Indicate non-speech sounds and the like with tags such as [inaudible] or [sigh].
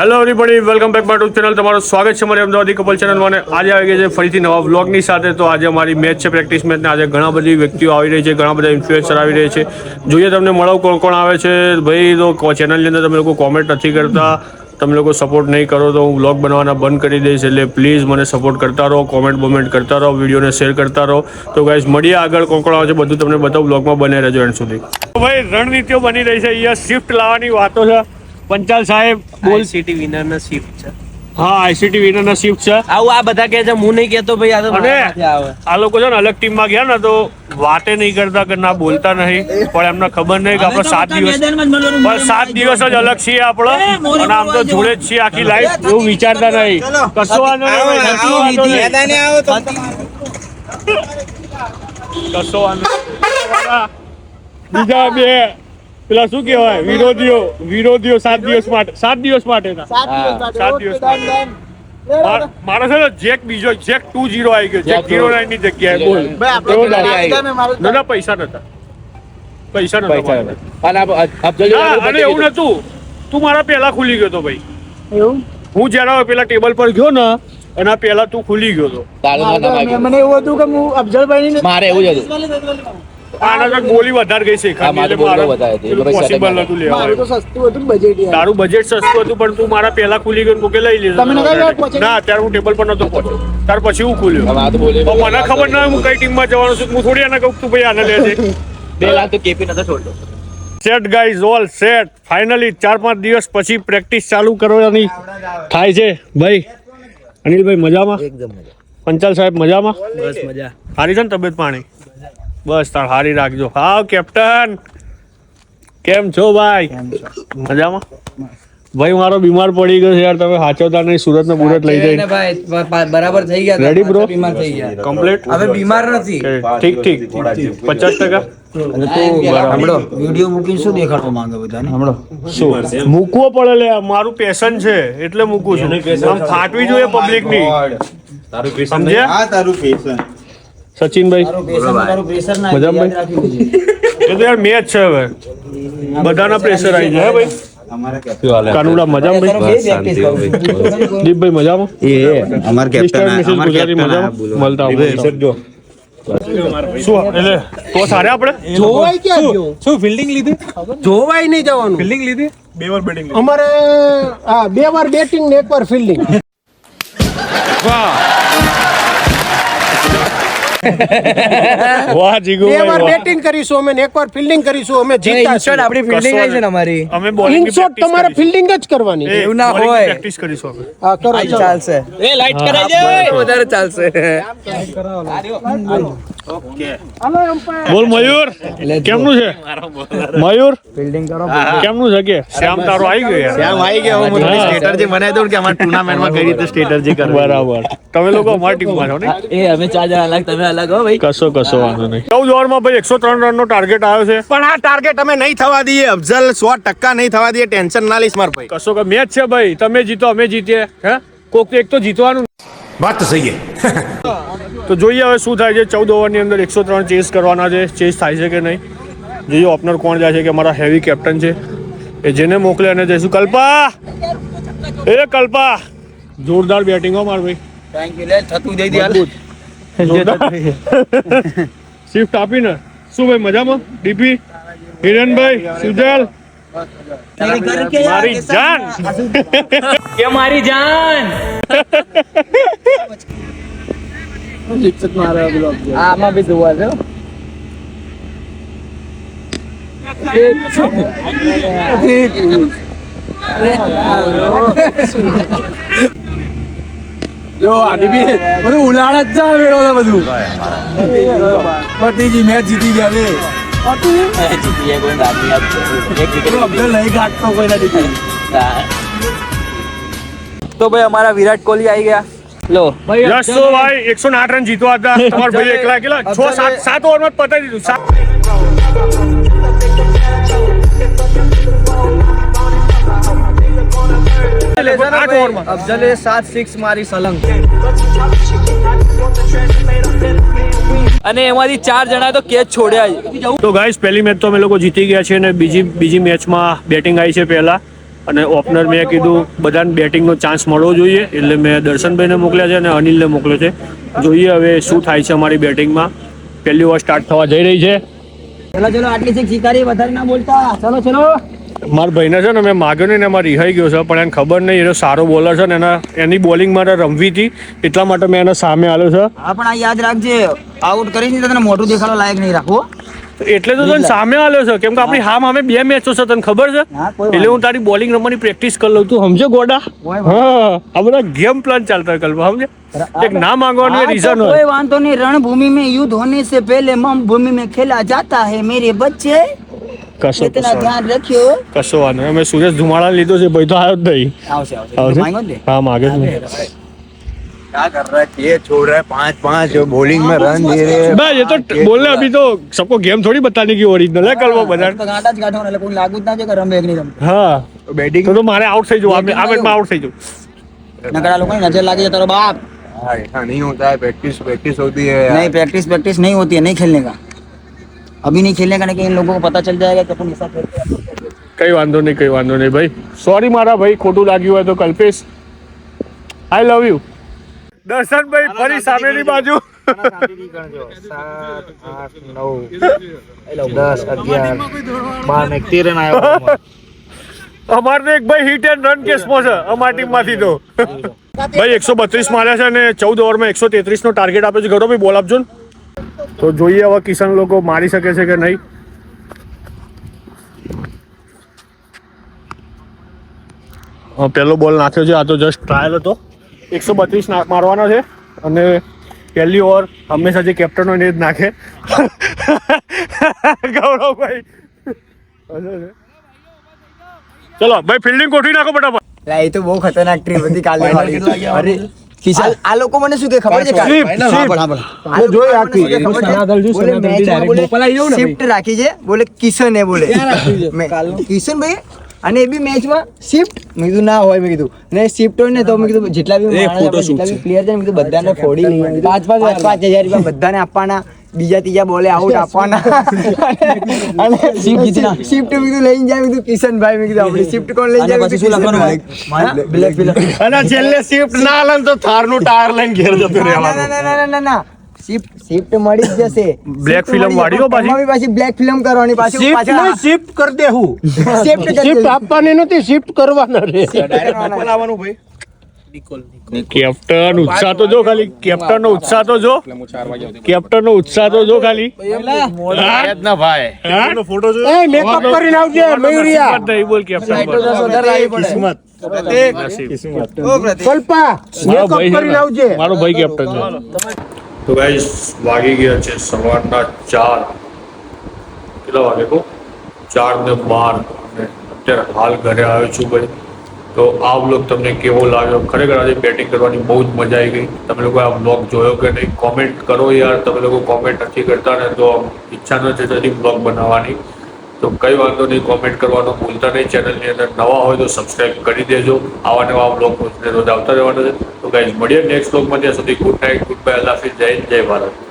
Hello everybody welcome back my channel તમારું સ્વાગત છે મારી અમદાવાદી કપલ ચેનલમાં આજે આવી ગઈ છે ફરીથી નવા વ્લોગની સાથે. તો આજે અમારી મેચ છે પ્રેક્ટિસ મેચને આજે ઘણા બધી વ્યક્તિઓ આવી રહી છે, ઘણા બધા ઇન્ફ્લુએન્સર આવી રહી છે. જોઈએ તમને મળો કોણ કોણ આવે છે. ભાઈ, તો ચેનલની અંદર તમે લોકો કોમેન્ટ નથી કરતા. તમે લોકો સપોર્ટ નહીં કરો તો હું વ્લોગ બનાવવાના બંધ કરી દઈશ. એટલે પ્લીઝ મને સપોર્ટ કરતા રહો કોમેન્ટ બોમેન્ટ કરતા રહો વિડીયોને શેર કરતા રહો. તો ગાઈઝ મળીએ આગળ કોણ કોણ આવે છે. બધું તમને બતાવું વ્લોગમાં બને રહેજો એન્ડ સુધી. ભાઈ, રણનીતિઓ બની રહી છે. અહીંયા શિફ્ટ લાવવાની વાતો છે. પંચાલ સાહેબ બોલ. સિટી વિનર ના શિફ્ટ છે. હા આઈસીટી વિનરના શિફ્ટ છે. આવું આ બધા કે છે હું નહીં કેતો ભાઈ આ તો અને આ લોકો છે ને અલગ ટીમમાં ગયા ને તો વાતે નહીં કરતા કે ના બોલતા નહીં પણ એમને ખબર નહીં કે આપણે સાત દિવસ પણ સાત દિવસ જ અલગ છીએ આપણે અને આમ તો જોડે જ છીએ આખી લાઈફ એવું વિચારતા નહીં. કશો વાંધો નહીં કશો વાંધો નહીં. કશો વાંધો બીજા બે. પેલા શું કહેવાય? વિરોધીઓ વિરોધીઓ સાત દિવસ માટે સાત દિવસ માટે સાત દિવસ માર- મારો છે ને જેક બીજો જેક ટુ જીરો આવી ગયો. જેક જીરો નાઇનની જગ્યાએ બોલ. ના ના પૈસા નતા પૈસા નતા. અને એવું નતું તું મારા પહેલા ખુલી ગયો તો ભાઈ. હું જયારે પેલા ટેબલ પર ગયો ને એના પહેલા તું ખુલી ગયો તો. મને એવું હતું કે હું અફજલભાઈ મારે એવું જ હતું. આના ગોલી વધારે ગઈ છે પોસિબલ નતું તો સસ્તું હતું બજેટ તારું બજેટ સસ્તું હતું પણ તું મારા પહેલા ખુલી ગયો ને લઈ લીધું? ના હું ટેબલ પર નતો પહોંચ્યો. ત્યાર પછી હું ખુલ્યો. હવે આ તો બોલે. તો મને ખબર ના હું કઈ ટીમમાં જવાનું છું. હું થોડી આને કહું તું ભાઈ આને લેજે બે લાખ તો કેપી નતો છોડતો. Set guys all set finally ચાર પાંચ દિવસ પછી પ્રેક્ટિસ ચાલુ કરવાની થાય છે. ભાઈ અનિલભાઈ મજામાં? એકદમ મજા. પંચાલ સાહેબ મજામાં? બસ મજા. હારી છે ને તબિયત પાણી? બસ તાર હારી રાખજો. હા કેપ્ટન! કેમ છો ભાઈ? મજામાં? ભાઈ મારો બીમાર પડી ગયો છે યાર. તમે સાચવતા નહીં સુરત ને બુરત લઈ ને જઈને ભાઈ બરાબર થઈ ગયા રેડી બ્રો બીમાર થઈ ગયા. કમ્પ્લીટ હવે બીમાર નથી. ઠીક ઠીક. પચાસ ટકા? હમણો વીડિયો મૂકીને શું દેખાડવા માંગે બધાને? હમણો શું? મૂકવો પડે લે મારું પેશન છે એટલે મૂકું છું. આમ ફાટવી જોઈએ પબ્લિકની. સમજ્યા? તારું પેશન સચિનભાઈ? મજામાં યાદ રાખી લેજે એ તો યાર મેચ છે હવે. બધાના પ્રેશર આવી જાય હે ભાઈ? અમારા કાનુડા મજામાં ભાઈ બે practice કરું છું. દીપભાઈ મજામાં? એ અમાર કેપ્ટન અમાર કેપ્ટન મજામાં? મળતા આવો. શું એટલે તો સારે આપણે? જોવાય ક્યાં ગયો? શું ફિલ્ડિંગ લીધી? જોવાય નહીં જવાનું. ફિલ્ડિંગ લીધી? અમારે હા બે વાર બેટિંગ ને એક વાર ફિલ્ડિંગ વાહ. જીગુ બે વાર બેટિંગ કરીશું અમે ને એકવાર ફિલ્ડિંગ કરીશું અમે જીતા ઇન્સ્ટન્ટ આપણી ફિલ્ડિંગ આવી છે ને અમારી. અમે બોલિંગ ઇનશોટ તમારે ફિલ્ડિંગ જ કરવાની છે. એવું ના હોય. પ્રેક્ટિસ કરીશું અમે. હા કરો ચાલશે. એ લાઈટ કરાઈ દે. વધારે ચાલશે. હાલો. umpire. બોલ મયુર. કેમનું છે? મયુર? કેમનું છે કે? શ્યામ તારો આવી ગયો શ્યામ આવી ગયો હું હા. બનાવી દઉં કે અમારા ટુર્નામેન્ટમાં કઈ રીતે સ્ટ્રેટર્જી કરવું? બરાબર. તમે લોકો અમારી ટીમમાં છો ને એ અમે ચાર જણા અલગ તમે અલગ હો ભાઈ. કશો કશો વાંધો નહીં. ચૌદ ઓવરમાં ભાઈ એકસો ત્રણ રનનો ટાર્ગેટ આવ્યો છે? પણ આ ટાર્ગેટ અમે નહીં થવા દઈએ. અફઝલ સો ટકા નહીં થવા દઈએ. ટેન્શન ના લઈશ માર ભાઈ. કશો કે મેચ છે ભાઈ. તમે જીતો અમે જીતીએ. હે? કોક એક તો જીતવાનું. વાત તો સહી તો જોઈએ હવે શું થાય છે. ચૌદ ઓવરની અંદર એકસો ત્રણ ચેસ કરવાના છે. ચેસ થાય છે કે નહીં? જોઈએ ઓપનર કોણ જાય છે કે અમારા હેવી કેપ્ટન છે. એ જેને મોકલે અને જઈશું કલ્પા! એ કલ્પા! જોરદાર બેટિંગ હો માર ભાઈ. થેન્ક થતું દઈ દે શિફ્ટ આપીને શું ભાઈ મજામાં? ડીપી હિરણભાઈ? સુજલ? મારી જાન. કે મારી જાન? [laughs] આમાં બી જોવા છે જો આની બી બધું ઉલાળ જ જા વેળો બધું. પતિજી મેચ જીતી ગયા રે પેલો અબ્દુલ નહીં ગાંઠતો કોઈ નથી તો ભાઈ અમારા વિરાટ કોહલી આવી ગયા. લો. યસ તો ભાઈ એકસો આઠ રન જીતવા હતા. [laughs] તમારા ભાઈ એકલા કેટલા છ સાત સાત ઓવરમાં પતાવી દીધું. સાત અફઝલે સાત સિક્સ મારી સલંગ. અને એમાંથી ચાર જણા તો કેચ છોડ્યા જ. તો ગાઈસ પહેલી મેચ તો અમે લોકો જીતી ગયા છે અને બીજી બીજી મેચમાં બેટિંગ આવી છે પહેલા. અને ઓપનર મેં કીધું બધાને બેટિંગનો ચાન્સ મળવો જોઈએ. એટલે મેં દર્શનભાઈને મોકલ્યા છે અને અનિલને મોકલ્યો છે. જોઈએ હવે શું થાય છે અમારી બેટિંગમાં. પહેલી ઓવર સ્ટાર્ટ થવા જઈ રહી છે. ચલો ચલો આટલી સિક્સ શિકારી વધારે ના બોલતા. ચલો ચલો. મારા ભાઈને છે ને મેં માગ્યો નહીં ને એમાં રિહાઈ ગયો છે પણ એને ખબર નહીં એનો સારો બોલર છે ને એના એની બોલિંગ મારે રમવી હતી. એટલા માટે મેં એને સામે આવ્યો છે. હા પણ આ યાદ રાખજે આઉટ કરીશ ને તને મોટું દેખાડવા લાયક નહીં રાખવો એટલે તો તને સામે આલ્યો છે. કેમ કે આપણી હામ અમે બે મેચો છે તને ખબર છે? એટલે હું તારી બોલિંગ રમવાની પ્રેક્ટિસ કરી લઉં. તું સમજો ગોડા? હા આ બધા ગેમ પ્લાન ચાલતા કલ્પા સમજે એક ના માંગવાનું રીઝન હોય. કોઈ વાંધો નહીં. રણભૂમિ મેં યુદ્ધ હોને સે પહેલે મમ ભૂમિ મેં ખેલા જાતા હે મેરે બચ્ચે. કશો ધ્યાન રાખ્યો. કશો વાંધો મેં સુરેશ ધુમાડા લીધો છે ભાઈ તો આવ્યો જ નહીં. આવશે આવશે. હા માગે છે. क्या कर रहा है ये छोड़ रहा है पांच पांच बॉलिंग में रन दे रहे हैं बस ये तो बोलने अभी तो सबको गेम थोड़ी बताने की ओरिजिनल है कल वो बता તો ગાંડા જ કાઢવાના એટલે કોઈ લાગુ જ ના છે કે રમે કે નહીં રમતો હા बैटिंग તો તો મારે આઉટ થઈ જવું આ મે- આ મેચમાં આઉટ થઈ જવું નકર આ લોકોની નજર લાગી જાય તારો બાપ ऐसा नहीं होता है प्रैक्टिस प्रैक्टिस होती है यार। नहीं प्रैक्टिस प्रैक्टिस नहीं होती है नहीं खेलने का अभी नहीं खेलने का नहीं कि इन लोगों को पता चल जाएगा कि अपन ऐसा खेलते हैं કઈ વાંધો નહીં કઈ વાંધો નહીં ભાઈ સોરી મારા ભાઈ ખોટું લાગ્યું હોય તો Kalpesh I love you Darshanbhai ફરી સામેની બાજુ. દસ અગિયાર બાર ને તેર રન આવ્યો અમારે તો એક ભાઈ હિટ એન્ડ રન કેસમાં છે. અમારી ટીમમાંથી તો. ભાઈ એકસો બત્રીસ માર્યા છે અને ચૌદ ઓવરમાં એકસો તેત્રીસ નો ટાર્ગેટ આપ્યો છે. ગૌરવભાઈ બોલ આપજો ને. તો જોઈએ હવે કિશન લોકો મારી શકે છે કે નહીં. હા, પહેલો બોલ નાખ્યો છે. આ તો જસ્ટ ટ્રાયલ હતો. એકસો બત્રીસ મારવાનો છે. અને પહેલી ઓવર હંમેશા જે કેપ્ટન હોય ને એ જ નાખે. ગૌરવભાઈ ચલો ભાઈ ફિલ્ડિંગ ગોઠવી નાખો ફટાફટ. એ તો બહુ ખતરનાક ટ્રીપ હતી કાલે વાળી. અરે કિશન આ લોકો મને શું કે ખબર છે shift રાખી છે. બોલે કિશન એ બોલે. કિશન કિશનભાઈ અને એ બી મેચમાં શિફ્ટ મેં કીધું ના હોય મેં કીધું. ને શિફ્ટ હોય ને તો મેં કીધું જેટલા બી જેટલા બી પ્લેયર છે મેં કીધું બધાને ફોડી લઈએ. પાંચ પાંચ પાંચ હજાર રૂપિયા બધાને આપવાના. બીજા ત્રીજા બોલે આઉટ આપવાના. અને શિફ્ટ શિફ્ટ મેં કીધું લઈને જાય કીધું કિશનભાઈ મેં કીધું આપણે શિફ્ટ કોણ લઈ જાય? પછી શું લખવાનું બ્લેક બ્લેક અને છેલ્લે શિફ્ટ ના ને તો થારનું ટાયર લઈને ઘેર જતો રહેવાનું. ના ના ના ના ના. શિફ્ટ શિફ્ટ મળી જ જશે. [laughs] Black Shift વાળી પાછી? એમાં પાછી બ્લેક ફિલ્મ કરવાની પાછી શિફ્ટ શિફ્ટ કરી દેવું shift કરી શિફ્ટ [laughs] આપવાની નથી શિફ્ટ કરવાના રે. લાવવાનું ભાઈ. કેપ્ટન ઉત્સાહ તો જો ખાલી. કેપ્ટન નો ઉત્સાહ તો જો. કેપ્ટન નો ઉત્સાહ તો જો ખાલી. ના ભાઈ. ફોટો એ મેકઅપ કરીને આવજે મયુરિયા નહીં બોલ કેપ્ટન. ઓ પ્રતિક. કલ્પા મેકઅપ કરીને આવજે. મારો ભાઈ કેપ્ટન છે. તો ગાઈસ વાગી ગયા છે સવારના ચાર. કેટલા વાગે કહું? ચાર ને બાર. અને અત્યારે હાલ ઘરે આવ્યો છું ભાઈ. તો આ બ્લોગ તમને કેવો લાગ્યો? ખરેખર આજે બેટિંગ કરવાની બહુ જ મજા આવી ગઈ. તમે લોકો આ બ્લોગ જોયો કે નહીં? કોમેન્ટ કરો યાર. તમે લોકો કોમેન્ટ નથી કરતા ને તો ઈચ્છા નથી થતી બ્લોગ બનાવવાની. તો કઈ વાંધો નહીં કોમેન્ટ કરવાનું ભૂલતા નહીં. ચેનલની અંદર નવા હોય તો સબસ્ક્રાઈબ કરી દેજો. આવા નવા બ્લોગ રોજ આવતા રહેવાના છે. તો ગાઈઝ મળીએ નેક્સ્ટ બ્લોગમાં ત્યાં સુધી ગુડ નાઇટ ગુડ બાય અલ્લાફિઝ જય જય ભારત.